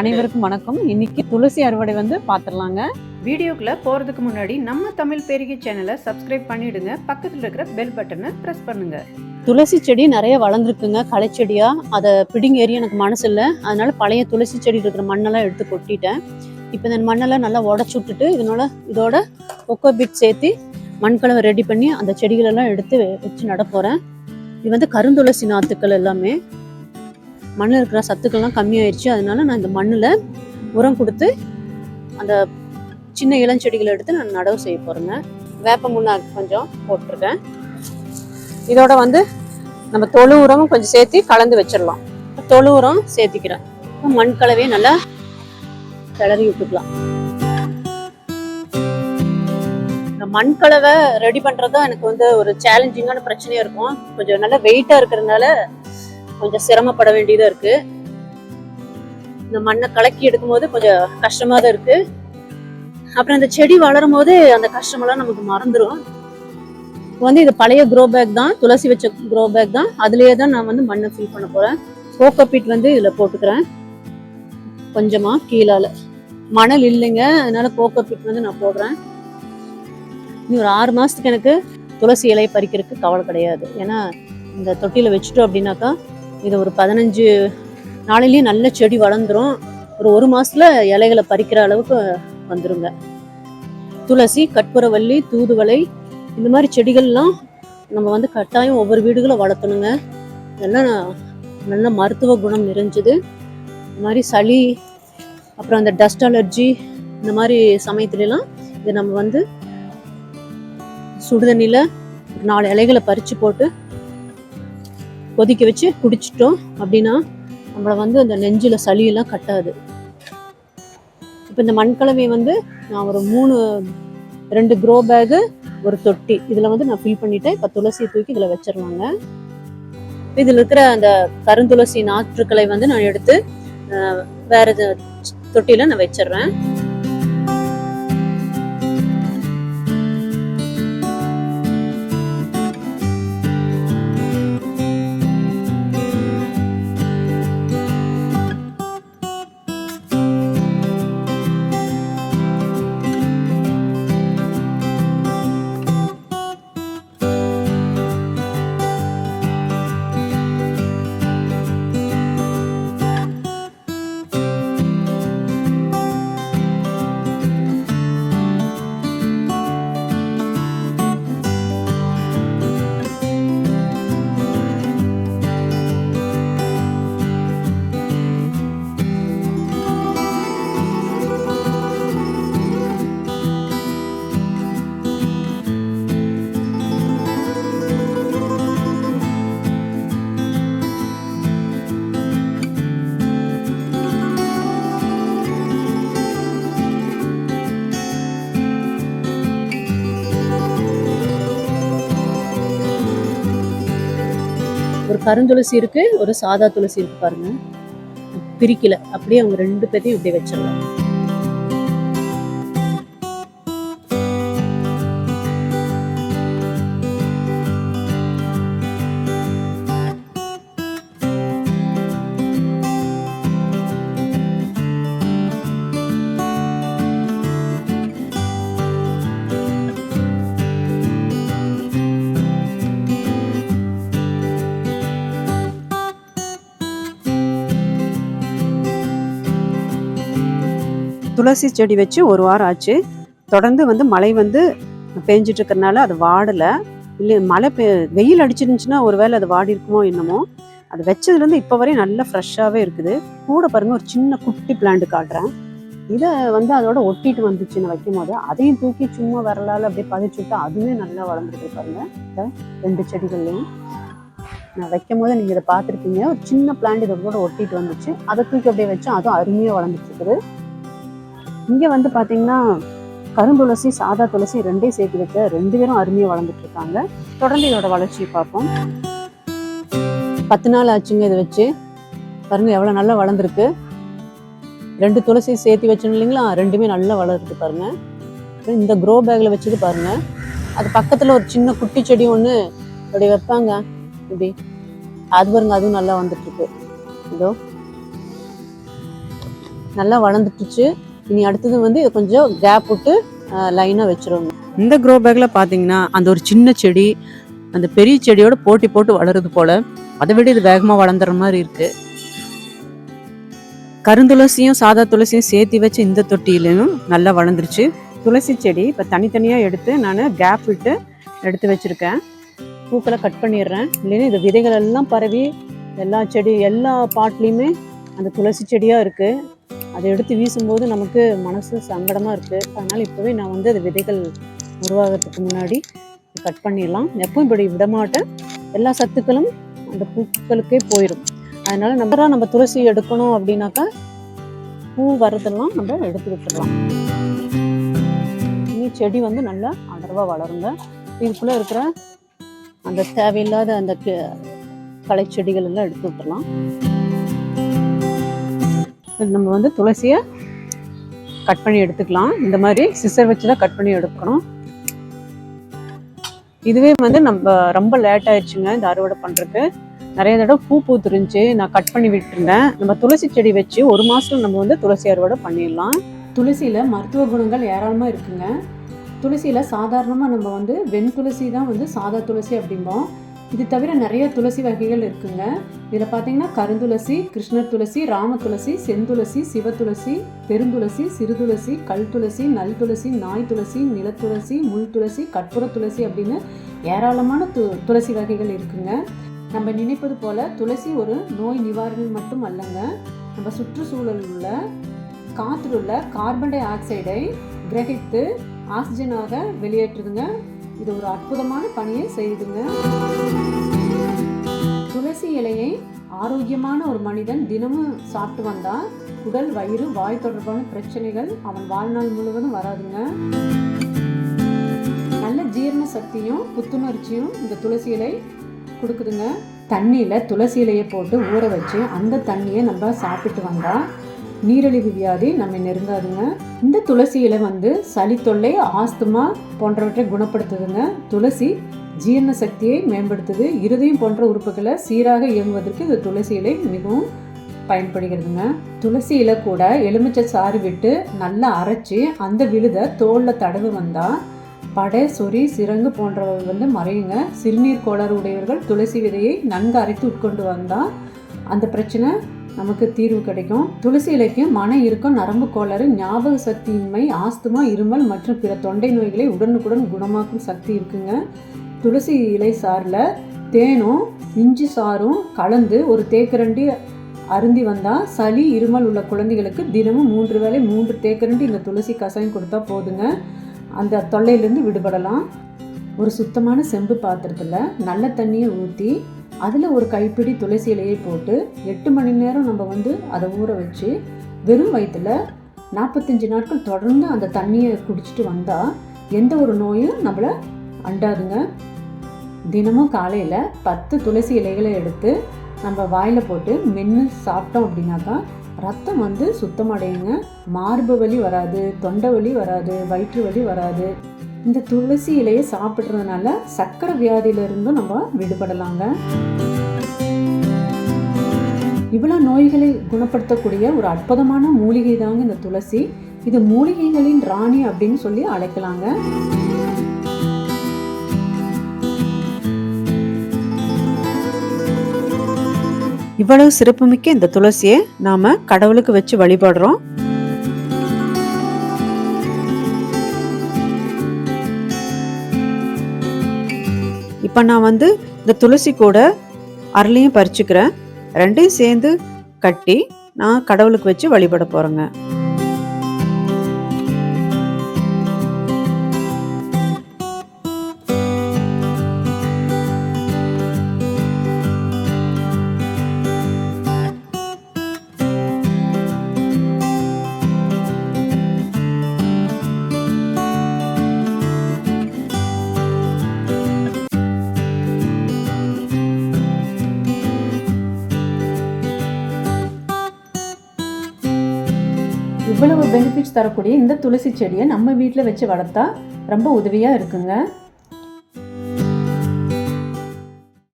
அனைவருக்கும் வணக்கம். இன்னைக்கு துளசி அறுவடை வந்து பார்த்துடலாங்க வீடியோக்குள்ள போறதுக்கு முன்னாடி நம்ம தமிழ் பேரிகை சேனலை சப்ஸ்கிரைப் பண்ணிடுங்க. பக்கத்துல இருக்கிற பெல் பட்டனை பிரஸ் பண்ணுங்க. துளசி செடி நிறைய வளர்ந்துருக்குங்க. களைச்செடியா அதை பிடிங்க ஏறி எனக்கு மனசு இல்லை. அதனால பழைய துளசி செடி இருக்கிற மண்ணெல்லாம் எடுத்து கொட்டிட்டேன். இப்போ இந்த மண்ணெல்லாம் நல்லா உடச்சி விட்டுட்டு இதனோட இதோட கொக்கோ பிட் சேர்த்து மண்கலவை ரெடி பண்ணி அந்த செடிகளெல்லாம் எடுத்து வச்சு நட போகிறேன் இது வந்து கருந்துளசி நாற்றுக்கள் எல்லாமே. மண்ணில் இருக்கிற சத்துக்கள்லாம் கம்மியாயிருச்சு. அதனால நான் இந்த மண்ணில் உரம் கொடுத்து அந்த சின்ன இளஞ்செடிகளை எடுத்து நான் நடவு செய்ய போகிறேங்க வேப்ப முன்னாக்கு கொஞ்சம் போட்டிருக்கேன். இதோட வந்து நம்ம தொழு உரமும் கொஞ்சம் சேர்த்து கலந்து வச்சிடலாம். தொழு உரம் சேர்த்திக்கிறேன். மண் கலவையை நல்லா கிளறி விட்டுக்கலாம். இந்த மண் கலவை ரெடி பண்ணுறது தான் எனக்கு வந்து ஒரு சேலஞ்சிங்கான பிரச்சனையாக இருக்கும். கொஞ்சம் நல்லா வெயிட்டாக இருக்கிறதுனால கொஞ்சம் சிரமப்பட வேண்டியதா இருக்கு. இந்த மண்ணை கலக்கி எடுக்கும் போது கொஞ்சம் கஷ்டமா தான் இருக்கு. அப்புறம் இந்த செடி வளரும் போது அந்த கஷ்டமெல்லாம் நமக்கு மறந்துடும் வந்து இது பழைய க்ரோ பேக் தான் துளசி வச்ச க்ரோ பேக் தான். அதுலயே தான் நான் வந்து மண்ணை ஃபில் பண்ண போறேன். கோகோபீட் வந்து இதுல போட்டுக்கிறேன். கொஞ்சமா கீழால. மணல் இல்லைங்க அதனால கோகோபீட் வந்து நான் போடுறேன். இனி ஒரு ஆறு மாசத்துக்கு எனக்கு துளசி இலையை பறிக்கிறதுக்கு கவலை கிடையாது. ஏன்னா இந்த தொட்டியில வச்சுட்டோம் அப்படின்னாக்கா இது ஒரு பதினஞ்சு நாளிலேயே நல்ல செடி வளர்ந்துரும். ஒரு ஒரு மாதத்தில் இலைகளை பறிக்கிற அளவுக்கு வந்துருங்க. துளசி கற்பூரவல்லி தூதுவளை இந்த மாதிரி செடிகள்லாம் நம்ம வந்து கட்டாயம் ஒவ்வொரு வீடுகளும் வளர்த்தணுங்க. இதெல்லாம் நல்ல மருத்துவ குணம் நிறைஞ்சது. இந்த மாதிரி சளி அப்புறம் அந்த டஸ்ட் அலர்ஜி இந்த மாதிரி சமயத்துலலாம் இதை நம்ம வந்து சுடுதண்ணியில் நாலு இலைகளை பறித்து போட்டு கொதிக்க வச்சு குடிச்சிட்டோம் அப்படின்னா நம்மளை வந்து அந்த நெஞ்சில் சளியெல்லாம் கட்டாது. இப்போ இந்த மண்கலவை வந்து நான் ஒரு மூணு ரெண்டு க்ரோ பேகு ஒரு தொட்டி. இதில் வந்து நான் ஃபில் பண்ணிட்டேன். இப்போ துளசியை தூக்கி இதில் வச்சிருவாங்க. இதில் இருக்கிற அந்த கருந்துளசி நாற்றுக்களை வந்து நான் எடுத்து வேறு தொட்டியில் நான் வச்சிடுறேன். ஒரு கருந்துளசி இருக்கு ஒரு சாதா துளசி இருக்கு பாருங்க. பிரிக்கல. அப்படியே அவங்க ரெண்டு பேர்த்தையும் இப்படி வச்சிடலாம். துளசி செடி வச்சு ஒரு வாரம் ஆச்சு. தொடர்ந்து வந்து மழை வந்து பெஞ்சிட்டுருக்கறனால அது வாடலை. இல்லை மழை பெ வெயில் அடிச்சிருந்துச்சுன்னா ஒருவேளை அது வாடி இருக்குமோ என்னமோ. அது வச்சதுலேருந்து இப்போ வரையும் நல்லா ஃப்ரெஷ்ஷாகவே இருக்குது. கூட பாருங்கள் ஒரு சின்ன குட்டி பிளான்ட் காட்டுறேன். இதை வந்து அதோட ஒட்டிட்டு வந்துச்சு நான் வைக்கும் போது அதையும் தூக்கி சும்மா வரலால் அப்படியே பதிச்சு விட்டா அதுவே நல்லா வளர்ந்துருக்கு பாருங்க. இந்த ரெண்டு செடிகள்லையும். நான் வைக்கும் போது நீங்கள் இதை பார்த்துருப்பீங்க. ஒரு சின்ன பிளான்ட் இதோட கூட ஒட்டிட்டு வந்துச்சு. அதை தூக்கி அப்படியே வச்சு அதுவும் அருமையாக வளர்ந்துட்டு இருக்குது இங்கே வந்து பார்த்தீங்கன்னா கருந்துளசி சாதா துளசி ரெண்டையும் சேர்த்து வைக்க ரெண்டு பேரும் அருமையாக வளர்ந்துட்டு இருக்காங்க. தொடர்ந்து இதோட வளர்ச்சியை பார்ப்போம். பத்து நாள் ஆச்சுங்க இதை வச்சு. பாருங்க எவ்வளோ நல்லா வளர்ந்துருக்கு. ரெண்டு துளசி சேர்த்து வச்சோம் இல்லைங்களா? ரெண்டுமே நல்லா வளருது பாருங்க. இந்த க்ரோ பேக்கில் வச்சுட்டு பாருங்க. அது பக்கத்தில் ஒரு சின்ன குட்டி செடி ஒன்று அப்படி வைப்பாங்க. இப்படி. அது பாருங்க அதுவும் நல்லா வந்துட்டு இருக்கு. இதோ. நல்லா வளர்ந்துட்டுச்சு. இனி அடுத்தது வந்து இதை கொஞ்சம் கேப் விட்டு லைனாக வச்சிருவோம் இந்த க்ரோ பேக்கில் பார்த்தீங்கன்னா அந்த ஒரு சின்ன செடி அந்த பெரிய செடியோட போட்டி போட்டு வளருது போல் அதை விட இது வேகமாக வளர்ந்துற மாதிரி இருக்குது கருந்துளசியும் சாதா துளசியும் சேர்த்து வச்ச இந்த தொட்டியிலையும் நல்லா வளர்ந்துருச்சு. துளசி செடி இப்போ தனித்தனியாக எடுத்து நான் கேப் விட்டு எடுத்து வச்சுருக்கேன். பூக்களை கட் பண்ணிடுறேன். இல்லைன்னா இது விதைகள் எல்லாம் பரவி எல்லா செடி எல்லா பாட்லேயுமே அந்த துளசி செடியாக இருக்குது அதை எடுத்து வீசும்போது நமக்கு மனசு சங்கடமாக இருக்குது அதனால் இப்போவே நான் வந்து அது விதைகள் உருவாகிறதுக்கு முன்னாடி கட் பண்ணிடலாம். எப்பவும் இப்படி விடமாட்டேன். எல்லா சத்துக்களும் அந்த பூக்களுக்கே போயிடும் அதனால் நம்ம நம்ம துளசி எடுக்கணும் அப்படின்னாக்கா பூ வரதெல்லாம் நம்ம எடுத்து விட்டுடலாம். இனி செடி வந்து நல்லா அடர்வாக வளருங்க. இதுக்குள்ளே இருக்கிற அந்த தேவையில்லாத அந்த கி- செடிகள் எல்லாம் எடுத்து விட்டுடலாம். நம்ம வந்து துளசியை கட் பண்ணி எடுத்துக்கலாம். இந்த மாதிரி சிசர் வச்சு தான் கட் பண்ணி எடுக்கணும். இதுவே வந்து நம்ம ரொம்ப லேட் ஆயிடுச்சுங்க இந்த அறுவடை பண்ணுறதுக்கு நிறைய தடவை பூ பூத்துருந்துச்சு. நான் கட் பண்ணி விட்டுருந்தேன். நம்ம துளசி செடி வச்சு ஒரு மாதம் நம்ம வந்து துளசி அறுவடை பண்ணிடலாம். துளசியில் மருத்துவ குணங்கள் ஏராளமாக இருக்குங்க. துளசியில் சாதாரணமாக நம்ம வந்து வெண் துளசி தான் வந்து சாதா துளசி அப்படிம்போம். இது தவிர நிறைய துளசி வகைகள் இருக்குங்க. இதில் பார்த்தீங்கன்னா கருந்துளசி கிருஷ்ணர் துளசி ராம துளசி செந்துளசி சிவத்துளசி பெருந்துளசி சிறுதுளசி கல் துளசி நல் துளசி நாய் துளசி நிலத்துளசி முள் துளசி கற்பூர துளசி அப்படின்னு ஏராளமான து துளசி வகைகள் இருக்குங்க. நம்ம நினைப்பது போல துளசி ஒரு நோய் நிவாரணி மட்டும் அல்லங்க. நம்ம சுற்றுச்சூழலில் உள்ள காற்றில் உள்ள கார்பன் டை ஆக்சைடை கிரகித்து ஆக்சிஜனாக வெளியேற்றுதுங்க. இது ஒரு அற்புதமான பணியை செய்யுதுங்க துளசி இலையை ஆரோக்கியமான ஒரு மனிதன் தினமும் சாப்பிட்டு வந்தால் உடல் வயிறு வாய் தொடர்பான பிரச்சனைகள் அவன் வாழ்நாள் முழுவதும் வராதுங்க. நல்ல ஜீரண சக்தியும் புத்துணர்ச்சியும் இந்த துளசி இலை கொடுக்குதுங்க. தண்ணியில் துளசி இலையை போட்டு ஊற வச்சு அந்த தண்ணியை நம்ம சாப்பிட்டு வந்தால் நீரிழிவு வியாதி நம்ம நெருங்காதுங்க. இந்த துளசியில் வந்து சளி தொல்லை ஆஸ்துமா போன்றவற்றை குணப்படுத்துதுங்க. துளசி ஜீரண சக்தியை மேம்படுத்துது. இருதயம் போன்ற உறுப்புகளை சீராக இயங்குவதற்கு இந்த துளசி இலை மிகவும் பயன்படுகிறதுங்க. துளசி இலை கூட எலுமிச்சை சாறு விட்டு நல்லா அரைச்சி அந்த விழுதை தோலில் தடவு வந்தால் படை சொறி சிறங்கு போன்றவை வந்து மறையுங்க. சிறுநீர் கோளாறு உடையவர்கள் துளசி விதையை நன்கு அரைத்து உட்கொண்டு வந்தால் அந்த பிரச்சனை நமக்கு தீர்வு கிடைக்கும். துளசி இலைக்கு மன இறுக்கம் நரம்பு கோளாறு ஞாபக சக்தியின்மை ஆஸ்துமா இருமல் மற்றும் பிற தொண்டை நோய்களை உடனுக்குடன் குணமாக்கும் சக்தி இருக்குங்க. துளசி இலை சாறில் தேனும் இஞ்சி சாறும் கலந்து ஒரு தேக்கரண்டி அருந்தி வந்தால் சளி இருமல் உள்ள குழந்தைகளுக்கு தினமும் மூன்று வேளை மூன்று தேக்கரண்டி இந்த துளசி கஷாயம் கொடுத்தா போதுங்க. அந்த தொல்லையிலேருந்து விடுபடலாம். ஒரு சுத்தமான செம்பு பாத்திரத்தில் நல்ல தண்ணியை ஊற்றி அதில் ஒரு கைப்பிடி துளசி இலையை போட்டு எட்டு மணி நேரம் நம்ம வந்து அதை ஊற வச்சு வெறும் வயிற்றுல நாற்பத்தஞ்சு நாட்கள் தொடர்ந்து அந்த தண்ணியை குடிச்சிட்டு வந்தால் எந்த ஒரு நோயும் நம்மளை அண்டாதுங்க. தினமும் காலையில் பத்து துளசி இலைகளை எடுத்து நம்ம வாயில் போட்டு மென்று சாப்பிட்டோம் அப்படின்னாக்கா ரத்தம் வந்து சுத்தமடையுங்க. மார்பு வலி வராது தொண்டை வலி வராது வயிற்று வலி வராது. இந்த துளசி இலையை சாப்பிட்றதுனால சக்கரை வியாதியிலிருந்தும் நம்ம விடுபடலாங்க. இவ்வளோ நோய்களை குணப்படுத்தக்கூடிய ஒரு அற்புதமான மூலிகை தாங்க இந்த துளசி. இது மூலிகைகளின் ராணி அப்படின்னு சொல்லி அழைக்கலாங்க. இவ்வளவு சிறப்புமிக்க இந்த துளசியை நாம கடவுளுக்கு வச்சு வழிபடுறோம். இப்போ நான் வந்து இந்த துளசி கூட அரளியும் பறிச்சுக்கிறேன். ரெண்டையும் சேர்ந்து கட்டி நான் கடவுளுக்கு வச்சு வழிபட போகிறேங்க பெனிஃபிட்ஸ் தரக்கூடிய இந்த துளசி செடியை நம்ம வீட்டில் வச்சு வளர்த்தா ரொம்ப உதவியாக இருக்குங்க.